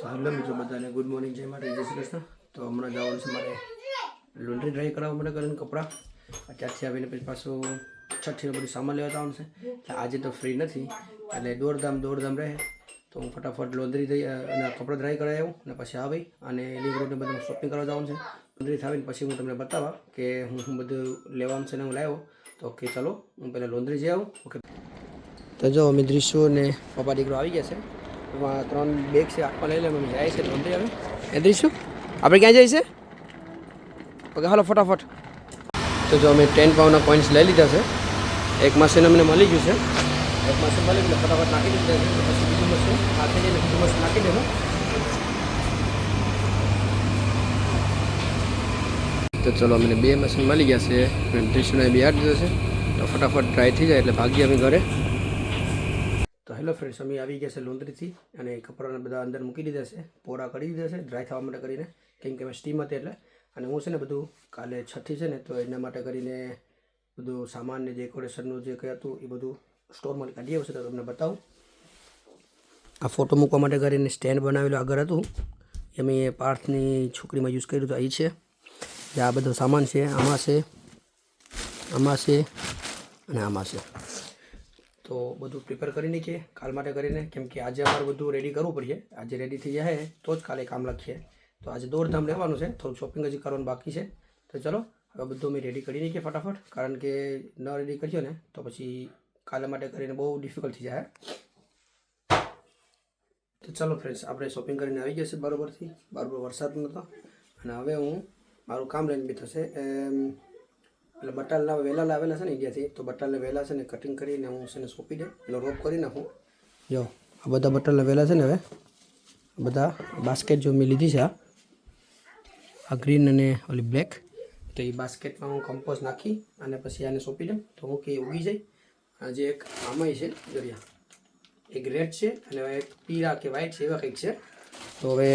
તો હેલો મિત્રો, બધાને ગુડ મોર્નિંગ જય માટે જય શ્રી કૃષ્ણ. તો હમણાં જવાનું છે મારે લોન્ડ્રી ડ્રાય કરાવવા માટે કરીને કપડાં. અત્યારથી આવીને પછી પાછું છઠ્ઠીનો બધું સામાન લેવા આવવાનું છે. એટલે આજે તો ફ્રી નથી, એટલે દોડધામ દોડધામ રહે. તો હું ફટાફટ લોન્ડ્રી થઈ અને કપડાં ડ્રાય કરાવી આવું, અને પછી આવી, અને લિંક રોડને બધું શોપિંગ કરવા જવાનું છે. લોન્ડ્રી થાવીને પછી હું તમને બતાવવા કે હું બધું લેવાનું છે ને હું લાવ્યો. તો ઓકે ચાલો, હું પહેલાં લોન્ડ્રી જઈ આવું. ઓકે તો જો, અમે દ્રિશુ અને પપ્પા દીકરો આવી ગયા છે. ત્રણ બેગ છે આખો લઈ લે મમ્મી જાય છે લોન્ડ્રી હવે. એ દ્રિશુ આપણે ક્યાં જઈએ ઓકે હાલો, ફટાફટ. તો જો અમે ટેન પાઉન્ડના કોઈન્સ લઈ લીધા છે. એક મશીન અમને મળી ગયું છે. એક મશીન મળી ગયું ફટાફટ નાખી દીધા છે. પછી બીજું મશીન હાથે જઈને બીજું મશીન નાખી દેવું તો ચલો, અમને બે મશીન મળી ગયા છે. અને દ્રિશુને બે હાથ દીધો છે. તો ફટાફટ ડ્રાય થઈ જાય, એટલે ભાગીએ અમે ઘરે. તો હેલો ફ્રેન્ડ્સ અમે આવી ગયા છે લોન્ડ્રીથી અને કપડાને બધા અંદર મૂકી દીધા છે, પોરા કરી દીધા છે ડ્રાય થવા માટે કરીને, કેમ કે સ્ટીમ હતી એટલે. અને હું છે ને બધું કાલે છઠ્ઠી છે ને, તો એના માટે કરીને બધું સામાન ને ડેકોરેશનનું જે કંઈ હતું એ બધું સ્ટોરમાં કાઢી આવશે તો તમને બતાવું. આ ફોટો મૂકવા માટે કરીને સ્ટેન્ડ બનાવેલું આગળ હતું. એ મેં પાર્થની છોકરીમાં યુઝ કર્યું હતું અહીં છે. જે આ બધો સામાન છે, આમાં છે આમાં છે અને આમાં છે. તો બધું પ્રિપેર કરી નાખીએ, કાલ માટે કરીને, કેમ કે આજે અમારે બધું રેડી કરવું પડશે. આજે રેડી થઈ જાય, તો જ કાલે કામ લખીએ. તો આજે દોડધામ રહેવાનું છે થોડું શોપિંગ હજી કરવાનું બાકી છે. તો ચલો, હવે બધું અમે રેડી કરી નાખીએ ફટાફટ. કારણ કે ન રેડી કરીએ ને, તો પછી કાલે માટે કરીને બહુ ડિફિકલ્ટ થઈ જાય. તો ચલો ફ્રેન્ડ્સ આપણે શોપિંગ કરીને આવી ગયા છે બરોબરથી. બરાબર વરસાદ નહોતો અને હવે હું મારું કામ લઈને બી થશે એટલે બટાલના વહેલા લાવેલા છે ને ઇન્ડિયાથી, તો બટાલને વહેલા છે ને કટિંગ કરીને હું છે ને સોંપી દઉં એનો રોપ કરી નાખું જો આ બધા બટાલના વહેલા છે ને હવે બધા બાસ્કેટ જો મેં લીધી છે, આ. ગ્રીન અને ઓલી બ્લેક તો એ બાસ્કેટમાં હું કમ્પોઝ નાખી અને પછી આને સોંપી દઉં, તો હું કે ઉગી જાય. આ જે એક આમાંય છે, દરિયા, એક રેડ છે અને એક પીળા કે વ્હાઈટ છે એવા કંઈક છે. તો હવે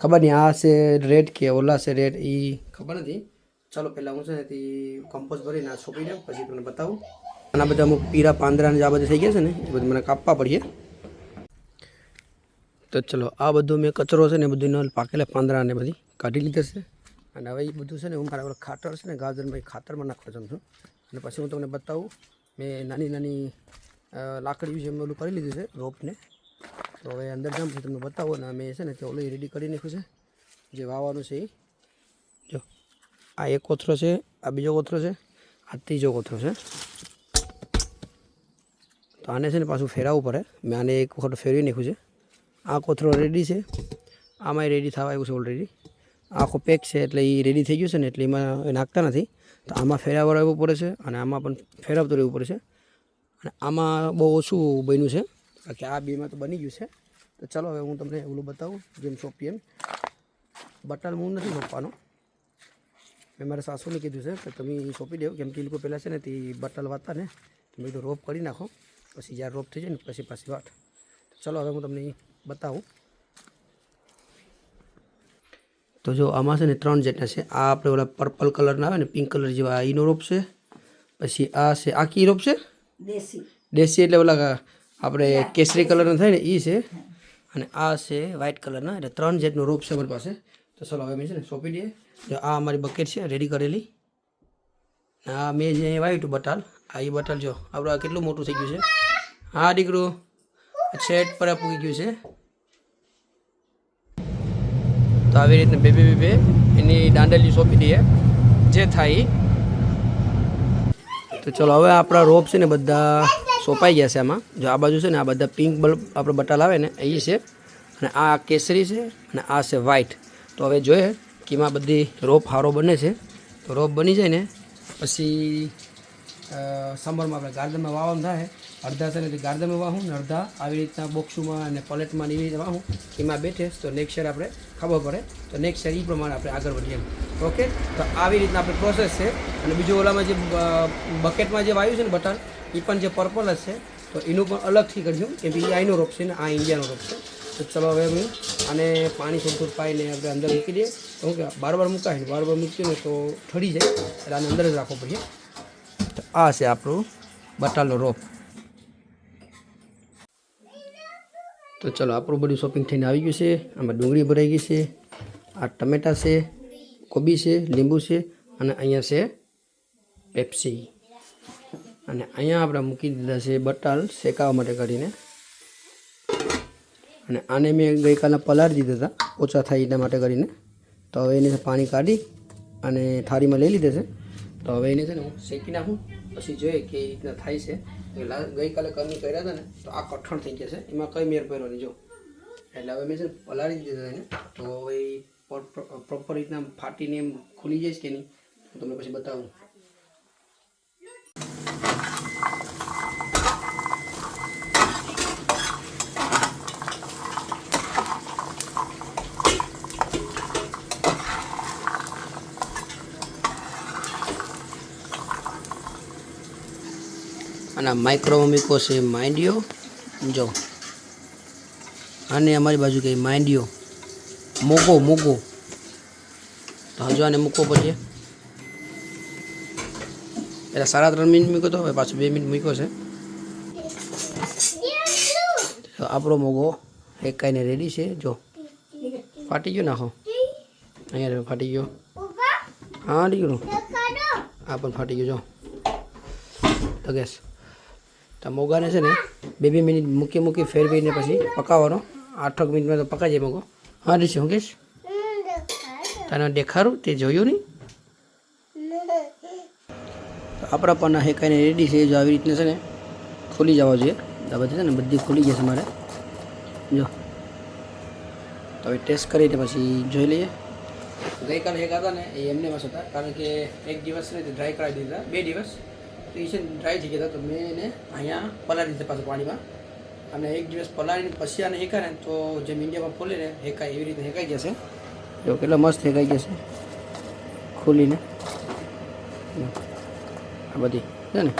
ખબર નહીં આ છે રેડ કે ઓલા છે રેડ એ ખબર નથી. ચાલો, પહેલાં હું છે ને તે કમ્પોઝ ભરીને છોપી દઉં પછી તમને બતાવું. આના બધા અમુક પીળા પાંદડા ને જે આ બધા થઈ ગયા છે ને, એ બધું મને કાપવા પડીએ. તો ચલો, આ બધું મેં કચરો છે ને, એ બધું પાકેલા પાંદરા ને બધી કાઢી લીધા છે. અને હવે એ બધું છે ને, હું મારા ખાતર છે ને ગાજરમાં ખાતરમાં નાખવા જાઉં છું. અને પછી હું તમને બતાવું, મેં નાની નાની લાકડી જેમ ઓલું કરી લીધું છે, રોપને. તો હવે અંદર જામ પછી તમને બતાવો અને અમે છે ને તે ઓલું રેડી કરી નાખ્યું છે. જે વાવવાનું છે એ જો આ એક કોથરો છે, આ બીજો કોથરો છે, આ ત્રીજો કોથરો છે. તો આને છે ને પાછું ફેરવવું પડે. મેં આને એક વખત ફેરવી નાખ્યું છે. આ કોથરો રેડી છે. આમાંય રેડી થવા આવ્યું છે ઓલરેડી આખો પેક છે એટલે એ રેડી થઈ ગયું છે ને એટલે એમાં નાખતા નથી. તો આમાં ફેરવવા રહેવું પડે છે અને આમાં પણ ફેરવતું રહેવું પડે છે. અને આમાં બહુ ઓછું બન્યું છે. બાકી આ બેમાં તો બની ગયું છે. તો ચાલો હવે હું તમને ઓલું બતાવું, જેમ સોંપી એમ. બટન હું નથી સોંપવાનો મેં મારા સાસુને કીધું છે કે તમે સોંપી દેવો કેમ કે એ લોકો પહેલાં છે ને તે બટલ વાતા ને તો મેં કીધું રોપ કરી નાખો પછી જ્યારે રોપ થઈ જાય ને પછી પાછી વાટ ચલો હવે હું તમને બતાવું. તો જો આમાં છે ને ત્રણ જેટના છે. આ આપણે ઓલા પર્પલ કલરના આવે ને પિંક કલર જેવા ઈનો રોપ છે. પછી આ છે આ કી રોપ છે? દેશી. એટલે ઓલા આપણે કેસરી કલરના થાય ને એ છે. અને આ છે વ્હાઇટ કલરના એટલે ત્રણ જેટનો રોપ છે અમારી પાસે. તો ચલો હવે મેં છે ને સોંપી દઈએ. આ અમારી બકેટ છે રેડી કરેલી. હા મેં જે અહીંયા વાવ્યું હતું બટાલ, આ એ બટાલ જો, આપણું કેટલું મોટું થઈ ગયું છે. હા, દીકરું છેટ પર પૂગી ગયું છે. તો આવી રીતના બે બે બે બે, એની દાંડેલી સોંપી દઈએ, જે થાય. તો ચલો, હવે આપણા રોપ છે ને બધા સોંપાઈ ગયા છે આમાં. જો આ બાજુ છે ને આ બધા પિંક બલ્બ, આપણે બટાલ આવે ને, એ છે. અને આ કેસરી છે, અને આ છે વ્હાઈટ તો હવે જોઈએ કે બધી રોપ હારો બને છે. તો રોપ બની જાય ને, પછી સમરમાં આપણે ગાર્ડનમાં વાવવાનું થાય. અડધા છે ગાર્ડનમાં વાહું ને અડધા આવી રીતના બોક્સોમાં અને પલેટમાં એવી રીતે વાહું, એમાં બેઠે. તો નેક્સ્ટ યર આપણે ખબર પડે. તો નેક્સ્ટ યર એ પ્રમાણે આપણે આગળ વધીએ એમ. ઓકે તો આવી રીતના આપણે પ્રોસેસ છે. અને બીજું ઓલામાં જે બકેટમાં જે વાયુ છે ને બટન એ પણ જે પર્પલ જ છે. તો એનું પણ અલગથી કરજો. કેમ કે એ આઈનો રોપ છે ને, આ ઇન્ડિયાનો રોપ છે. તો ચલો હવે હું અને પાણી થોડું થોડું પાઈને આપણે અંદર મૂકી દઈએ. તો કે બાર બાર મૂકાય બાર બાર મૂકીએ ને તો ઠરી જાય. એટલે આને અંદર જ રાખવો પડે. તો આ છે આપણું બટાલનો રોપ. તો ચલો, આપણું બધું શોપિંગ થઈને આવી ગયું છે. આમાં ડુંગળી ભરાઈ ગઈ છે. આ ટમેટા છે, કોબી છે, લીંબુ છે અને અહીંયા છે પેપ્સી અને અહીંયા આપણે મૂકી દીધા છે બટાલ શેકાવા માટે કરીને. અને આને મેં ગઈકાલના પલાળી દીધા હતા. ઓછા થાય એના માટે કરીને. તો હવે એને પાણી કાઢી અને થાળીમાં લઈ લીધે છે. તો હવે એને છે ને હું શેકી નાખું. પછી જોઈએ કે એ રીતના થાય છે. ગઈકાલે કમી કર્યા હતા ને, તો આ કઠણ થઈ જશે એમાં કઈ મેર પહેરો નહીં, જો. એટલે હવે મેં છે ને પલાળી દીધા એને. તો હવે પ્રોપર રીતના ફાટીને એમ ખુલી જઈશ કે નહીં, હું તમને પછી બતાવું. અને માઇક્રોમિકો મૂકો છે માઇન્ડિયો જો. અને અમારી બાજુ કહી માઇન્ડિયો મોગો મોગો તો હજુ આને મૂકો પછી એટલે સાડા ત્રણ મિનિટ મૂક્યો તો હવે પાછું બે મિનિટ મૂક્યો છે. તો આપણો મોગો એક કાંઈને રેડી છે જો. ફાટી ગયો નાખો અહીંયા ફાટી ગયો. હા નીકળું. આ પણ ફાટી ગયો જો. તો ગેસ. તો મોગાને છે ને બે બે મિનિટ મૂકી મૂકી ફેરવીને પછી પકાવવાનો. આઠક મિનિટમાં તો પકાઈ જાય મોગો. હા, રીશ હું કહીશ તને દેખાડું? તે જોયું નહીં? આપણા પણ હેકાઈને રેડી છે. જો આવી રીતના છે ને, ખુલી જવા જોઈએ. આ છે ને, બધી ખુલી જશે મારે. જો. તો હવે ટેસ્ટ કરીને પછી જોઈ લઈએ. ગઈકાલે એક હતા ને, એ એમને બસ હતા. કારણ કે એક દિવસ ને ડ્રાય કરાવી દીધા. બે દિવસ. તો એ છે ડ્રાય થઈ ગયા તો મેં એને અહીંયા પલાળી દીધા પાછું પાણીમાં. અને એક દિવસ પલાળીને પછી આને હેકા ને તો જે ઇન્ડિયામાં ખોલે ને હેકાય, એવી રીતે હેકાઈ જશે જો કેટલો મસ્ત હેકાઈ જશે ખોલીને. આ બધી, છે ને?